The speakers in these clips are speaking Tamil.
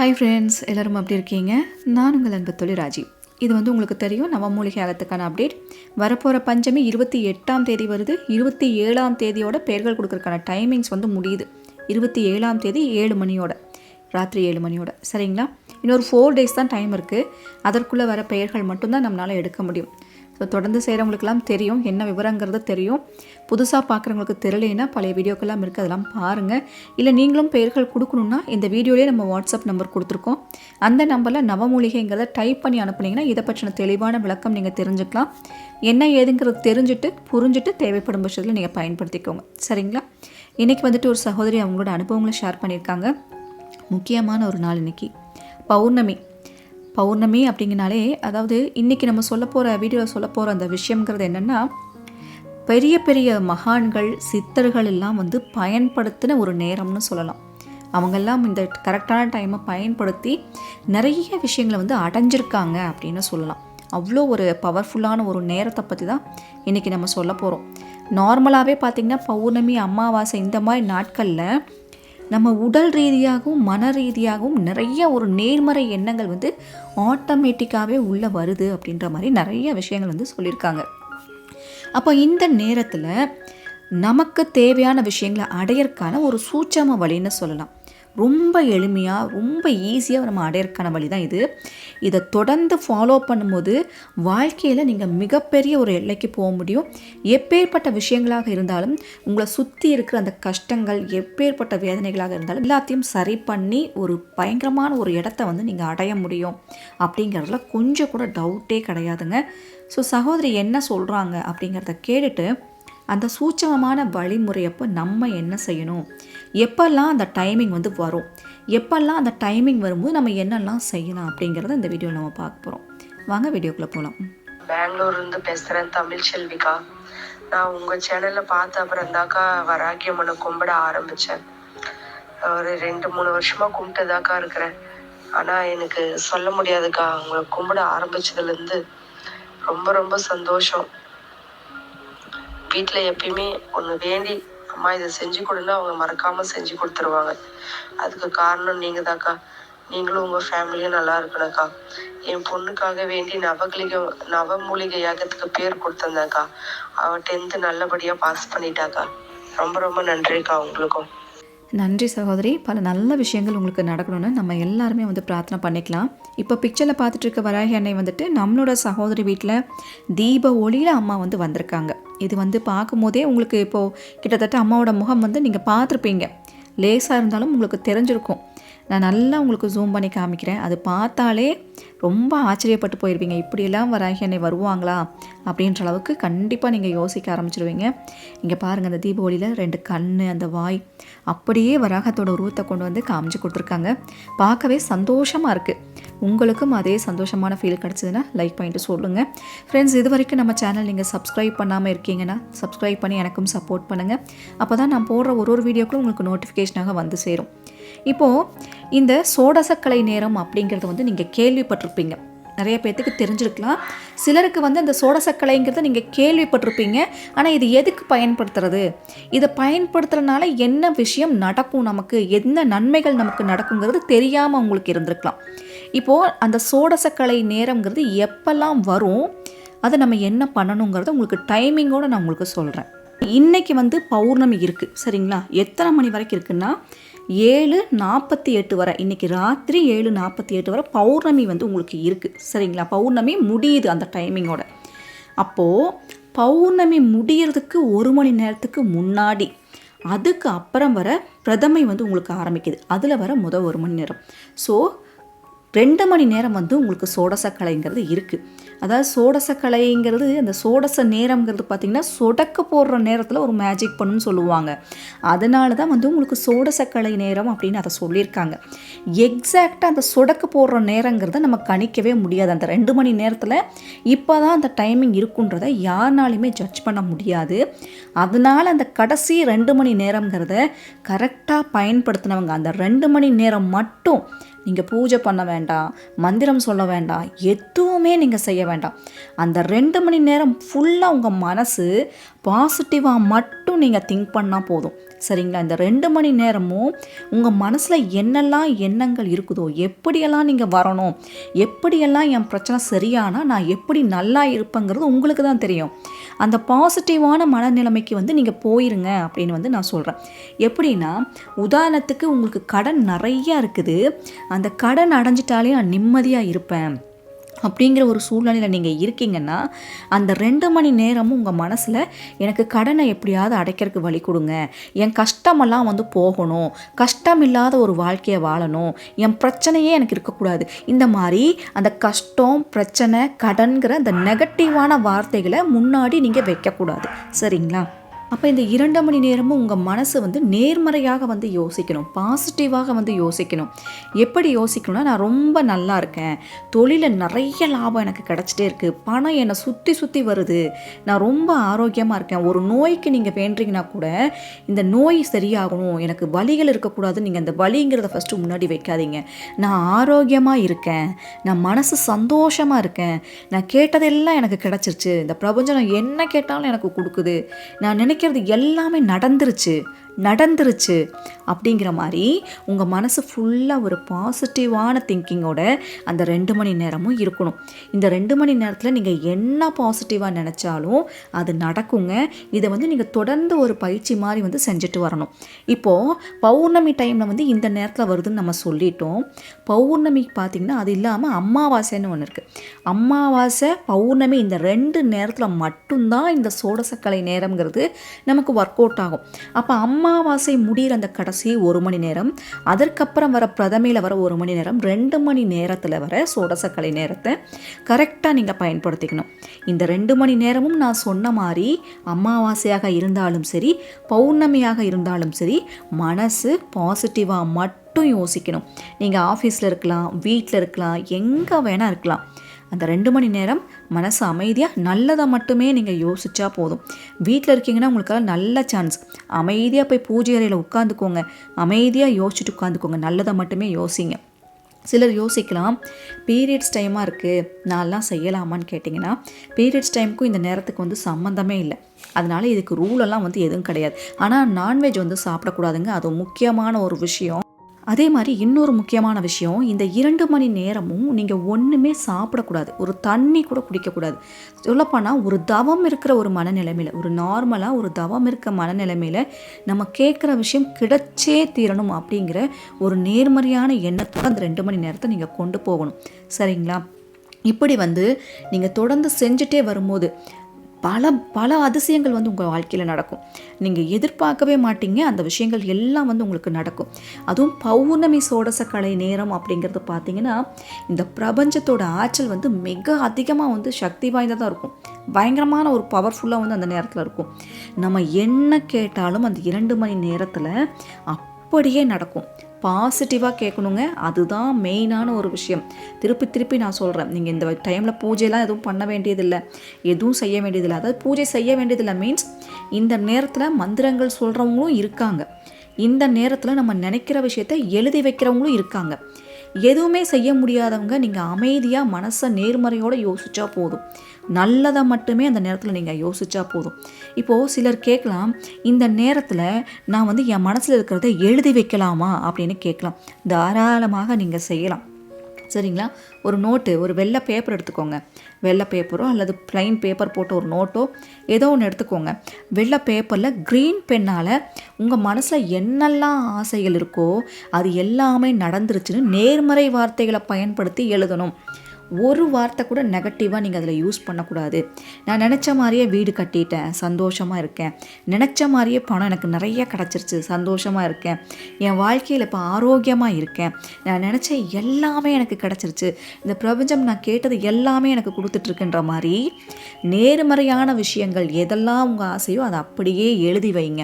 ஹாய் ஃப்ரெண்ட்ஸ் எல்லோரும் அப்படி இருக்கீங்க? நான் உங்கள் அன்பு தொழில் ராஜி. இது வந்து உங்களுக்கு தெரியும் நவமூலிகை ஆகத்துக்கான அப்டேட் வரப்போகிற பஞ்சமி இருபத்தி எட்டாம் தேதி வருது. இருபத்தி ஏழாம் தேதியோட பெயர்கள் கொடுக்குறக்கான டைமிங்ஸ் வந்து முடியுது. இருபத்தி ஏழாம் தேதி ஏழு மணியோட ராத்திரி ஏழு மணியோட. சரிங்களா? இன்னொரு ஃபோர் டேஸ் தான் டைம் இருக்குது அதற்குள்ளே வர பெயர்கள் மட்டும்தான் நம்மளால் எடுக்க முடியும். ஸோ தொடர்ந்து செய்கிறவங்களுக்கெல்லாம் தெரியும் என்ன விவரங்கிறது தெரியும். புதுசாக பார்க்குறவங்களுக்கு தெரியலனா பழைய வீடியோக்கெல்லாம் இருக்குது அதெல்லாம் பாருங்கள் இல்லை நீங்களும் பெயர்கள் கொடுக்கணுன்னா இந்த வீடியோலேயே நம்ம வாட்ஸ்அப் நம்பர் கொடுத்துருக்கோம். அந்த நம்பரில் நவமூலிகைங்கிறத டைப் பண்ணி அனுப்புனீங்கன்னா இதை பற்றின தெளிவான விளக்கம் நீங்கள் தெரிஞ்சுக்கலாம். என்ன ஏதுங்கிறது தெரிஞ்சுட்டு புரிஞ்சுட்டு தேவைப்படும் பட்சத்தில் நீங்கள் பயன்படுத்திக்கோங்க. சரிங்களா? இன்றைக்கி வந்துட்டு ஒரு சகோதரி அவங்களோட அனுபவங்களை ஷேர் பண்ணியிருக்காங்க. முக்கியமான ஒரு நாள் இன்னைக்கு. பௌர்ணமி. பௌர்ணமி அப்படிங்கனாலே அதாவது இன்றைக்கி நம்ம சொல்ல போகிற வீடியோவில் சொல்ல போகிற அந்த விஷயங்கிறது என்னென்னா பெரிய பெரிய மகான்கள் சித்தர்கள் எல்லாம் வந்து பயன்படுத்தின ஒரு நேரம்னு சொல்லலாம். அவங்கெல்லாம் இந்த கரெக்டான டைமை பயன்படுத்தி நிறைய விஷயங்களை வந்து அடைஞ்சிருக்காங்க அப்படின்னு சொல்லலாம். அவ்வளோ ஒரு பவர்ஃபுல்லான ஒரு நேரத்தை பற்றி தான் இன்றைக்கி நம்ம சொல்ல போகிறோம் நார்மலாகவே பார்த்திங்கன்னா பௌர்ணமி அமாவாசை இந்த மாதிரி நாட்களில் நம்ம உடல் ரீதியாகவும் மன ரீதியாகவும் நிறைய ஒரு நேர்மறை எண்ணங்கள் வந்து ஆட்டோமேட்டிக்காகவே உள்ளே வருது அப்படின்ற மாதிரி நிறைய விஷயங்கள் வந்து சொல்லியிருக்காங்க. அப்போ இந்த நேரத்தில் நமக்கு தேவையான விஷயங்களை அடையறக்கான ஒரு சூட்சம வழின்னு சொல்லலாம். ரொம்ப எளிமையாக ரொம்ப ஈஸியாக நம்ம அடையிறக்கான வழி தான் இது. இதை தொடர்ந்து ஃபாலோ பண்ணும்போது வாழ்க்கையில் நீங்கள் மிகப்பெரிய ஒரு எல்லைக்கு போக முடியும். எப்பேற்பட்ட விஷயங்களாக இருந்தாலும் உங்களை சுற்றி இருக்கிற அந்த கஷ்டங்கள் எப்பேற்பட்ட வேதனைகளாக இருந்தாலும் எல்லாத்தையும் சரி பண்ணி ஒரு பயங்கரமான ஒரு இடத்த வந்து நீங்கள் அடைய முடியும். அப்படிங்கிறதுல கொஞ்சம் கூட டவுட்டே கிடையாதுங்க. ஸோ சகோதரி என்ன சொல்கிறாங்க அப்படிங்கிறத கேட்டுட்டு அந்த சூட்சமமான வழிமுறையப்போ நம்ம என்ன செய்யணும்? எப்போல்லாம் அந்த டைமிங் வந்து வரும்? எப்போல்லாம் அந்த டைமிங் வரும்போது நம்ம என்னெல்லாம் செய்யலாம் அப்படிங்கிறத இந்த வீடியோ நம்ம பார்க்க போகிறோம் வாங்க வீடியோக்குள்ளே போகலாம் பெங்களூர்லேருந்து இருந்து பேசுறேன் தமிழ் செல்விக்கா நான் உங்கள் சேனலில் பார்த்த அப்புறம் தாக்கா வராகியம்மனை கும்பிட ஆரம்பித்தேன் ஒரு ரெண்டு மூணு வருஷமாக கும்பிட்டுதாக்கா இருக்கிறேன். ஆனால் எனக்கு சொல்ல முடியாதுக்கா அவங்கள கும்பிட ஆரம்பித்ததுலேருந்து ரொம்ப ரொம்ப சந்தோஷம். வீட்டில் எப்பயுமே ஒன்று வேண்டி அம்மா இதை செஞ்சு கொடுன்னா அவங்க மறக்காமல் செஞ்சு கொடுத்துருவாங்க. அதுக்கு காரணம் நீங்கள் தான்க்கா நீங்களும் உங்கள் ஃபேமிலியும் நல்லா இருக்கணும்க்கா. என் பொண்ணுக்காக வேண்டி நவகிளிக நவமூலிகை யாகத்துக்கு பேர் கொடுத்துருந்தேன்க்கா. அவ டென்த்து நல்லபடியாக பாஸ் பண்ணிட்டாக்கா. ரொம்ப ரொம்ப நன்றிக்கா உங்களுக்கும். நன்றி சகோதரி. பல நல்ல விஷயங்கள் உங்களுக்கு நடக்கணும்னு நம்ம எல்லாருமே வந்து பிரார்த்தனை பண்ணிக்கலாம். இப்போ பிக்சரில் பார்த்துட்டு இருக்க வராகி அன்னை வந்துட்டு நம்மளோட சகோதரி வீட்டில் தீப ஒளியில் அம்மா வந்து வந்திருக்காங்க. இது வந்து பார்க்கும்போதே உங்களுக்கு இப்போது கிட்டத்தட்ட அம்மாவோட முகம் வந்து நீங்கள் பார்த்துருப்பீங்க. லேசாக இருந்தாலும் உங்களுக்கு தெரிஞ்சிருக்கும். நான் நல்லா உங்களுக்கு ஜூம் பண்ணி காமிக்கிறேன். அது பார்த்தாலே ரொம்ப ஆச்சரியப்பட்டு போயிடுவீங்க இப்படியெல்லாம் வராகி அன்னை வருவாங்களா அப்படின்ற அளவுக்கு கண்டிப்பாக நீங்கள் யோசிக்க ஆரம்பிச்சிருவீங்க. இங்கே பாருங்கள் அந்த தீபாவளியில் ரெண்டு கண் அந்த வாய் அப்படியே வராகத்தோட உருவத்தை கொண்டு வந்து காமிச்சு கொடுத்துருக்காங்க. பார்க்கவே சந்தோஷமாக இருக்குது உங்களுக்கும் அதே சந்தோஷமான ஃபீல் கிடச்சதுன்னா லைக் பண்ணிட்டு சொல்லுங்கள் ஃப்ரெண்ட்ஸ் இது வரைக்கும் நம்ம சேனல் நீங்கள் சப்ஸ்கிரைப் பண்ணாமல் இருக்கீங்கன்னா சப்ஸ்கிரைப் பண்ணி எனக்கும் சப்போர்ட் பண்ணுங்கள் அப்போ தான் நான் போடுற ஒரு ஒரு வீடியோக்கும் உங்களுக்கு நோட்டிஃபிகேஷனாக வந்து சேரும். இப்போது இந்த சோடசக்கலை நேரம் அப்படிங்கிறத வந்து நீங்கள் கேள்விப்பட்டிருப்பீங்க. நிறைய பேர்த்துக்கு தெரிஞ்சிருக்கலாம். சிலருக்கு வந்து அந்த சோடசக்கலைங்கிறத நீங்கள் கேள்விப்பட்டிருப்பீங்க. ஆனால் இது எதுக்கு பயன்படுத்துறது? இதை பயன்படுத்துறதுனால என்ன விஷயம் நடக்கும் நமக்கு? என்ன நன்மைகள் நமக்கு நடக்குங்கிறது தெரியாமல் உங்களுக்கு இருந்திருக்கலாம். இப்போது அந்த சோடசக்கலை நேரங்கிறது எப்பெல்லாம் வரும் அதை நம்ம என்ன பண்ணணுங்கிறத உங்களுக்கு டைமிங்கோடு நான் உங்களுக்கு சொல்கிறேன் இன்றைக்கி வந்து பௌர்ணமி இருக்குது சரிங்களா? எத்தனை மணி வரைக்கும் இருக்குன்னா ஏழு நாற்பத்தி எட்டு வரை இன்றைக்கி ராத்திரி ஏழு நாற்பத்தி எட்டு வரை பௌர்ணமி வந்து உங்களுக்கு இருக்குது சரிங்களா? பௌர்ணமி முடியுது அந்த டைமிங்கோட அப்போது பௌர்ணமி முடியறதுக்கு ஒரு மணி நேரத்துக்கு முன்னாடி அதுக்கு அப்புறம் வர பிரதமை வந்து உங்களுக்கு ஆரம்பிக்குது. அதில் வர முதல் ஒரு மணி நேரம். ஸோ ரெண்டு மணி நேரம் வந்து உங்களுக்கு சோடசக்கலைங்கிறது இருக்குது அதாவது சோடசக்கலைங்கிறது அந்த சோடச நேரங்கிறது பார்த்திங்கன்னா சொடக்க போடுற நேரத்தில் ஒரு மேஜிக் பண்ணுன்னு சொல்லுவாங்க. அதனால தான் வந்து உங்களுக்கு சோடசக்கலை நேரம் அப்படின்னு அதை சொல்லியிருக்காங்க. எக்ஸாக்டாக அந்த சொடக்க போடுற நேரங்கிறத நம்ம கணிக்கவே முடியாது. அந்த ரெண்டு மணி நேரத்தில் இப்போ தான் அந்த டைமிங் இருக்குன்றதை யாருனாலையுமே ஜட்ஜ் பண்ண முடியாது. அதனால் அந்த கடைசி ரெண்டு மணி நேரங்கிறத கரெக்டாக பயன்படுத்தினவங்க அந்த ரெண்டு மணி நேரம் மட்டும் நீங்கள் பூஜை பண்ண வேண்டாம் மந்திரம் சொல்ல வேண்டாம் எதுவுமே நீங்கள் செய்ய வேண்டாம். அந்த ரெண்டு மணி நேரம் ஃபுல்லாக உங்கள் மனசு பாசிட்டிவாக மட்டும் நீங்கள் திங்க் பண்ணால் போதும். சரிங்களா? இந்த ரெண்டு மணி நேரமும் உங்கள் மனசில் என்னெல்லாம் எண்ணங்கள் இருக்குதோ எப்படியெல்லாம் நீங்கள் வரணும் எப்படியெல்லாம் என் பிரச்சனை சரியானால் நான் எப்படி நல்லா இருப்பேங்கிறது உங்களுக்கு தான் தெரியும். அந்த பாசிட்டிவான மனநிலைமைக்கு வந்து நீங்கள் போயிருங்க அப்படின்னு வந்து நான் சொல்கிறேன் எப்படின்னா உதாரணத்துக்கு உங்களுக்கு கடன் நிறையா இருக்குது. அந்த கடன் அடைஞ்சிட்டாலே நான் நிம்மதியாக இருப்பேன். அப்படிங்கிற ஒரு சூழ்நிலையில் நீங்கள் இருக்கீங்கன்னா அந்த ரெண்டு மணி நேரமும் உங்கள் மனசில் எனக்கு கடனை எப்படியாவது அடைக்கிறதுக்கு வழி கொடுங்க. என் கஷ்டமெல்லாம் வந்து போகணும். கஷ்டம் இல்லாத ஒரு வாழ்க்கையை வாழணும். என் பிரச்சனையே எனக்கு இருக்கக்கூடாது. இந்த மாதிரி அந்த கஷ்டம் பிரச்சனை கடன்கிற அந்த நெகட்டிவான வார்த்தைகளை முன்னாடி நீங்கள் வைக்கக்கூடாது. சரிங்களா? அப்போ இந்த இரண்டு மணி நேரமும் உங்கள் மனசு வந்து நேர்மறையாக வந்து யோசிக்கணும். பாசிட்டிவாக வந்து யோசிக்கணும். எப்படி யோசிக்கணும்னா நான் ரொம்ப நல்லா இருக்கேன். தொழிலில் நிறைய லாபம் எனக்கு கிடச்சிட்டே இருக்குது பணம் என்னை சுற்றி சுற்றி வருது. நான் ரொம்ப ஆரோக்கியமாக இருக்கேன். ஒரு நோய்க்கு நீங்கள் வேண்டுறீங்கன்னா கூட இந்த நோய் சரியாகணும். எனக்கு வலிகள் இருக்கக்கூடாது நீங்கள் அந்த வலிங்கிறத ஃபஸ்ட்டு முன்னாடி வைக்காதீங்க. நான் ஆரோக்கியமாக இருக்கேன். நான் மனசு சந்தோஷமாக இருக்கேன். நான் கேட்டதெல்லாம் எனக்கு கிடச்சிருச்சு. இந்த பிரபஞ்சம் என்ன கேட்டாலும் எனக்கு கொடுக்குது. நான் நினைக்கிறது எல்லாமே நடந்துருச்சு. நடந்துருச்சு அப்படிங்கிற மாதிரி உங்கள் மனசு ஃபுல்லாக ஒரு பாசிட்டிவான திங்கிங்கோட அந்த ரெண்டு மணி நேரமும் இருக்கணும். இந்த ரெண்டு மணி நேரத்தில் நீங்கள் என்ன பாசிட்டிவாக நினச்சாலும் அது நடக்குங்க. இதை வந்து நீங்கள் தொடர்ந்து ஒரு பயிற்சி மாதிரி வந்து செஞ்சுட்டு வரணும். இப்போது பௌர்ணமி டைமில் வந்து இந்த நேரத்தில் வருதுன்னு நம்ம சொல்லிட்டோம். பௌர்ணமி பார்த்திங்கன்னா அது இல்லாமல் அமாவாசைன்னு ஒன்று இருக்குது அமாவாசை பௌர்ணமி இந்த ரெண்டு நேரத்தில் மட்டும்தான் இந்த சோடசக்கலை நேரங்கிறது நமக்கு ஒர்க் அவுட் ஆகும். அப்போ அமாவாசை முடிகிற அந்த கடைசி ஒரு மணி நேரம். அதற்கப்புறம் வர பிரதமையில் வர ஒரு மணி நேரம். ரெண்டு மணி நேரத்தில் வர சோடசக்கலை நேரத்தை கரெக்டாக நீங்கள் பயன்படுத்திக்கணும். இந்த ரெண்டு மணி நேரமும் நான் சொன்ன மாதிரி அமாவாசையாக இருந்தாலும் சரி பௌர்ணமியாக இருந்தாலும் சரி மனசு பாசிட்டிவாக மட்டும் யோசிக்கணும். நீங்கள் ஆஃபீஸில் இருக்கலாம் வீட்டில் இருக்கலாம் எங்கே வேணால் இருக்கலாம். அந்த ரெண்டு மணி நேரம் மனசு அமைதியாக நல்லதை மட்டுமே நீங்கள் யோசிச்சா போதும். வீட்டில் இருக்கீங்கன்னா உங்களுக்கெல்லாம் நல்ல சான்ஸ் அமைதியாக போய் பூஜை அறையில் உட்காந்துக்கோங்க. அமைதியாக யோசிச்சுட்டு உட்காந்துக்கோங்க. நல்லதை மட்டுமே யோசிங்க. சிலர் யோசிக்கலாம் பீரியட்ஸ் டைமாக இருக்குது நான்லாம் செய்யலாமான்னு கேட்டிங்கன்னா பீரியட்ஸ் டைமுக்கும் இந்த நேரத்துக்கு வந்து சம்மந்தமே இல்லை. அதனால இதுக்கு ரூலெல்லாம் வந்து எதுவும் கிடையாது. ஆனால் நான்வெஜ் வந்து சாப்பிடக்கூடாதுங்க. அது முக்கியமான ஒரு விஷயம். அதே மாதிரி இன்னொரு முக்கியமான விஷயம் இந்த இரண்டு மணி நேரமும் நீங்கள் ஒன்றுமே சாப்பிடக்கூடாது. ஒரு தண்ணி கூட குடிக்கக்கூடாது. சொல்லப்போனால் ஒரு தவம் இருக்கிற ஒரு மனநிலைமையில் ஒரு நார்மலாக ஒரு தவம் இருக்க மனநிலைமையில் நம்ம கேட்குற விஷயம் கிடைச்சே தீரணும் அப்படிங்கிற ஒரு நேர்மறையான எண்ணத்தோடு அந்த ரெண்டு மணி நேரத்தை நீங்கள் கொண்டு போகணும். சரிங்களா? இப்படி வந்து நீங்கள் தொடர்ந்து செஞ்சுட்டே வரும்போது பல பல அதிசயங்கள் வந்து உங்கள் வாழ்க்கையில் நடக்கும். நீங்கள் எதிர்பார்க்கவே மாட்டீங்க. அந்த விஷயங்கள் எல்லாம் வந்து உங்களுக்கு நடக்கும். அதுவும் பௌர்ணமி சோடச கலை நேரம் அப்படிங்கிறது பார்த்தீங்கன்னா இந்த பிரபஞ்சத்தோட ஆற்றல் வந்து மிக அதிகமாக வந்து சக்தி வாய்ந்ததாக இருக்கும். பயங்கரமான ஒரு பவர்ஃபுல்லாக வந்து அந்த நேரத்தில் இருக்கும். நம்ம என்ன கேட்டாலும் அந்த இரண்டு மணி நேரத்தில் அப்படியே நடக்கும். பாசிட்டிவாக கேட்கணுங்க. அதுதான் மெயினான ஒரு விஷயம். திருப்பி திருப்பி நான் சொல்கிறேன் நீங்கள் இந்த டைமில் பூஜைலாம் எதுவும் பண்ண வேண்டியதில்லை. எதுவும் செய்ய வேண்டியதில்லை. அதாவது பூஜை செய்ய வேண்டியதில்லை மீன்ஸ் இந்த நேரத்தில் மந்திரங்கள் சொல்கிறவங்களும் இருக்காங்க. இந்த நேரத்தில் நம்ம நினைக்கிற விஷயத்த எழுதி வைக்கிறவங்களும் இருக்காங்க. எதுவுமே செய்ய முடியாதவங்க நீங்கள் அமைதியாக மனசை நேர்மறையோடு யோசிச்சா போதும். நல்லதை மட்டுமே அந்த நேரத்தில் நீங்கள் யோசிச்சா போதும். இப்போது சிலர் கேட்கலாம் இந்த நேரத்தில் நான் வந்து என் மனசில் இருக்கிறத எழுதி வைக்கலாமா அப்படின்னு கேட்கலாம். தாராளமாக நீங்கள் செய்யலாம். சரிங்களா? ஒரு நோட்டு ஒரு வெள்ளை பேப்பர் எடுத்துக்கோங்க. வெள்ளை பேப்பரோ அல்லது ப்ளைன் பேப்பர் போட்ட ஒரு நோட்டோ ஏதோ ஒன்று எடுத்துக்கோங்க. வெள்ளை பேப்பரில் க்ரீன் பென்னால் உங்கள் மனசில் என்னெல்லாம் ஆசைகள் இருக்கோ அது எல்லாமே நடந்துருச்சுன்னு நேர்மறை வார்த்தைகளை பயன்படுத்தி எழுதணும். ஒரு வார்த்தை கூட நெகட்டிவாக நீங்கள் அதில் யூஸ் பண்ணக்கூடாது. நான் நினச்ச மாதிரியே வீடு கட்டிட்டேன் சந்தோஷமாக இருக்கேன். நினச்ச மாதிரியே பணம் எனக்கு நிறைய கிடச்சிருச்சு சந்தோஷமாக இருக்கேன். என் வாழ்க்கையில் இப்போ ஆரோக்கியமாக இருக்கேன். நான் நினச்ச எல்லாமே எனக்கு கிடச்சிருச்சு. இந்த பிரபஞ்சம் நான் கேட்டது எல்லாமே எனக்கு கொடுத்துட்ருக்குன்ற மாதிரி நேர்மறையான விஷயங்கள் எதெல்லாம் உங்கள் ஆசையோ அதை அப்படியே எழுதி வைங்க.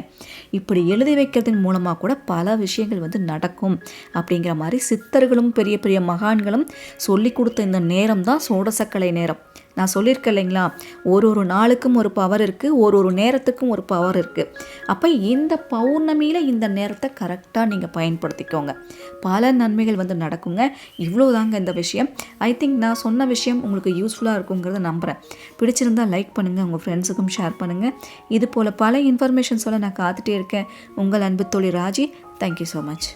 இப்படி எழுதி வைக்கிறதன் மூலமாக கூட பல விஷயங்கள் வந்து நடக்கும். அப்படிங்கிற மாதிரி சித்தர்களும் பெரிய பெரிய மகான்களும் சொல்லி கொடுத்த இந்த நேரம் தான் சோடசக்கலை நேரம். நான் சொல்லியிருக்கேன் இல்லைங்களா? ஒரு ஒரு நாளுக்கும் ஒரு பவர் இருக்குது ஒரு ஒரு நேரத்துக்கும் ஒரு பவர் இருக்குது அப்போ இந்த பௌர்ணமியில் இந்த நேரத்தை கரெக்டாக நீங்கள் பயன்படுத்திக்கோங்க. பல நன்மைகள் வந்து நடக்குங்க. இவ்வளோதாங்க இந்த விஷயம். ஐ திங்க் நான் சொன்ன விஷயம் உங்களுக்கு யூஸ்ஃபுல்லாக இருக்குங்கிறத நம்புகிறேன் பிடிச்சிருந்தா லைக் பண்ணுங்கள் உங்கள் ஃப்ரெண்ட்ஸுக்கும் ஷேர் பண்ணுங்கள் இது போல் பல இன்ஃபர்மேஷன்ஸோட நான் காத்துட்டே இருக்கேன். உங்கள் அன்பு தோழி ராஜி. Thank you so much